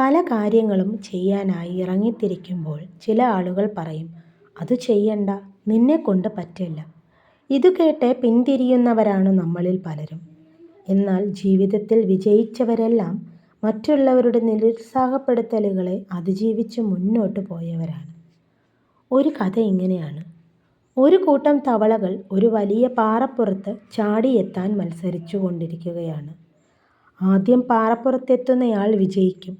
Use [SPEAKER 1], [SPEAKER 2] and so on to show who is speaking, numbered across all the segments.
[SPEAKER 1] പല കാര്യങ്ങളും ചെയ്യാനായി ഇറങ്ങിത്തിരിക്കുമ്പോൾ ചില ആളുകൾ പറയും അത് ചെയ്യണ്ട നിന്നെക്കൊണ്ട് പറ്റില്ല. ഇത് കേട്ട് പിന്തിരിയുന്നവരാണ് നമ്മളിൽ പലരും. എന്നാൽ ജീവിതത്തിൽ വിജയിച്ചവരെല്ലാം മറ്റുള്ളവരുടെ നിരുത്സാഹപ്പെടുത്തലുകളെ അതിജീവിച്ച് മുന്നോട്ട് പോയവരാണ്. ഒരു കഥ ഇങ്ങനെയാണ്. ഒരു കൂട്ടം തവളകൾ ഒരു വലിയ പാറപ്പുറത്ത് ചാടിയെത്താൻ മത്സരിച്ചു കൊണ്ടിരിക്കുകയാണ് ആദ്യം പാറപ്പുറത്തെത്തുന്നയാൾ വിജയിക്കും.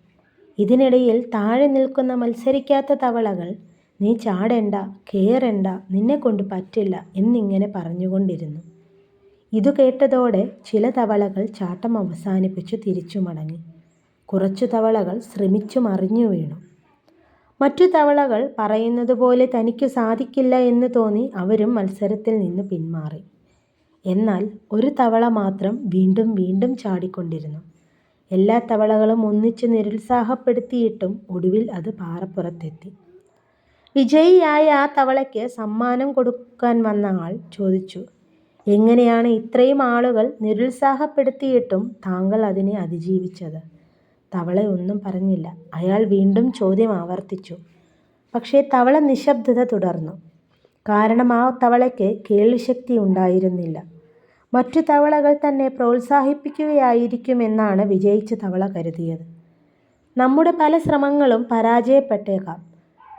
[SPEAKER 1] ഇതിനിടയിൽ താഴെ നിൽക്കുന്ന മത്സരിക്കാത്ത തവളകൾ നീ ചാടേണ്ട കയറേണ്ട നിന്നെക്കൊണ്ട് പറ്റില്ല എന്നിങ്ങനെ പറഞ്ഞുകൊണ്ടിരുന്നു. ഇതു കേട്ടതോടെ ചില തവളകൾ ചാട്ടം അവസാനിപ്പിച്ചു തിരിച്ചു മടങ്ങി കുറച്ചു തവളകൾ ശ്രമിച്ചു മറിഞ്ഞു വീണു. മറ്റു തവളകൾ പറയുന്നത് പോലെ തനിക്ക് സാധിക്കില്ല എന്ന് തോന്നി അവരും മത്സരത്തിൽ നിന്ന് പിന്മാറി. എന്നാൽ ഒരു തവള മാത്രം വീണ്ടും വീണ്ടും ചാടിക്കൊണ്ടിരുന്നു. എല്ലാ തവളകളും ഒന്നിച്ച് നിരുത്സാഹപ്പെടുത്തിയിട്ടും ഒടുവിൽ അത് പാറപ്പുറത്തെത്തി. വിജയിയായ ആ തവളയ്ക്ക് സമ്മാനം കൊടുക്കാൻ വന്ന ആൾ ചോദിച്ചു എങ്ങനെയാണ് ഇത്രയും ആളുകൾ നിരുത്സാഹപ്പെടുത്തിയിട്ടും താങ്കൾ അതിനെ അതിജീവിച്ചത്? തവള ഒന്നും പറഞ്ഞില്ല. അയാൾ വീണ്ടും ചോദ്യം ആവർത്തിച്ചു. പക്ഷേ തവള നിശബ്ദത തുടർന്നു. കാരണം ആ തവളയ്ക്ക് കേൾവിശക്തി ഉണ്ടായിരുന്നില്ല. മറ്റു തവളകൾ തന്നെ പ്രോത്സാഹിപ്പിക്കുകയായിരിക്കുമെന്നാണ് വിജയിച്ച തവള കരുതിയത്. നമ്മുടെ പല ശ്രമങ്ങളും പരാജയപ്പെട്ടേക്കാം.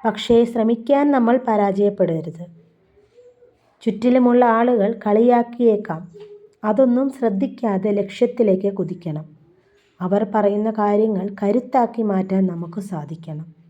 [SPEAKER 1] പക്ഷേ ശ്രമിക്കാൻ നമ്മൾ പരാജയപ്പെടരുത്. ചുറ്റിലുമുള്ള ആളുകൾ കളിയാക്കിയേക്കാം. അതൊന്നും ശ്രദ്ധിക്കാതെ ലക്ഷ്യത്തിലേക്ക് കുതിക്കണം. അവർ പറയുന്ന കാര്യങ്ങൾ കരുത്താക്കി മാറ്റാൻ നമുക്ക് സാധിക്കണം.